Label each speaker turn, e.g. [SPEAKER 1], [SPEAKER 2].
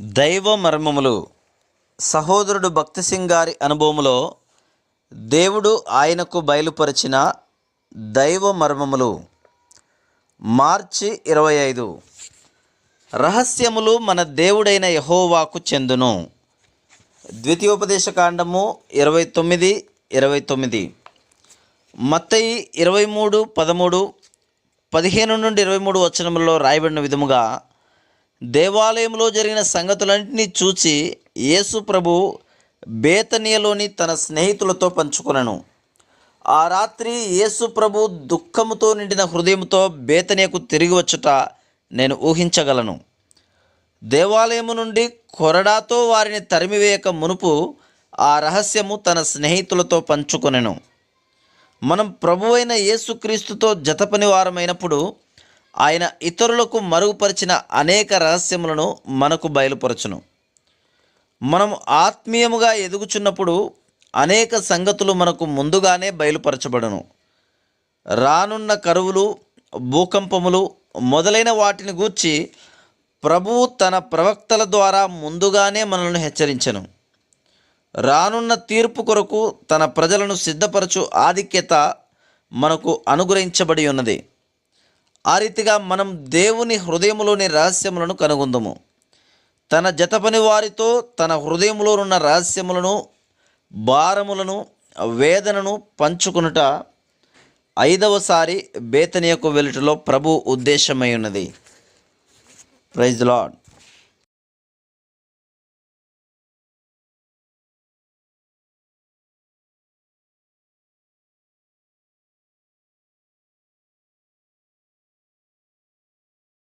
[SPEAKER 1] దైవ మర్మములు. సహోదరుడు భక్తి సింగ్ గారి అనుభవములో దేవుడు ఆయనకు బయలుపరిచిన దైవ మర్మములు. మార్చి ఇరవై ఐదు. రహస్యములు మన దేవుడైన యహోవాకు చెందును. ద్వితీయోపదేశకాండము ఇరవై తొమ్మిది ఇరవై తొమ్మిది. మత్తయి ఇరవై మూడు పదమూడు పదిహేను నుండి ఇరవై మూడు వచనములలో రాయబడిన విధముగా దేవాలయంలో జరిగిన సంగతులన్నింటినీ చూచి యేసు ప్రభు బేతనీయలోని తన స్నేహితులతో పంచుకొనను. ఆ రాత్రి యేసు ప్రభు దుఃఖముతో నిండిన హృదయంతో బేతనీయకు తిరిగి వచ్చుట నేను ఊహించగలను. దేవాలయము నుండి కొరడాతో వారిని తరిమివేయక మునుపు ఆ రహస్యము తన స్నేహితులతో పంచుకొనెను. మనం ప్రభువైన యేసుక్రీస్తుతో జతపని వారమైనప్పుడు ఆయన ఇతరులకు మరుగుపరిచిన అనేక రహస్యములను మనకు బయలుపరచును. మనం ఆత్మీయముగా ఎదుగుచున్నప్పుడు అనేక సంగతులు మనకు ముందుగానే బయలుపరచబడును. రానున్న కరువులు భూకంపములు మొదలైన వాటిని గూర్చి ప్రభువు తన ప్రవక్తల ద్వారా ముందుగానే మనల్ని హెచ్చరించెను. రానున్న తీర్పు కొరకు తన ప్రజలను సిద్ధపరచు ఆధిక్యత మనకు అనుగ్రహించబడి ఉన్నది. ఆ రీతిగా మనం దేవుని హృదయములోని రహస్యములను కనుగొందము. తన జతపని వారితో తన హృదయములోనున్న రహస్యములను భారములను వేదనను పంచుకునుట ఐదవసారి బేతనియకు వెళ్ళుటలో ప్రభు ఉద్దేశమై ఉన్నది. Praise lord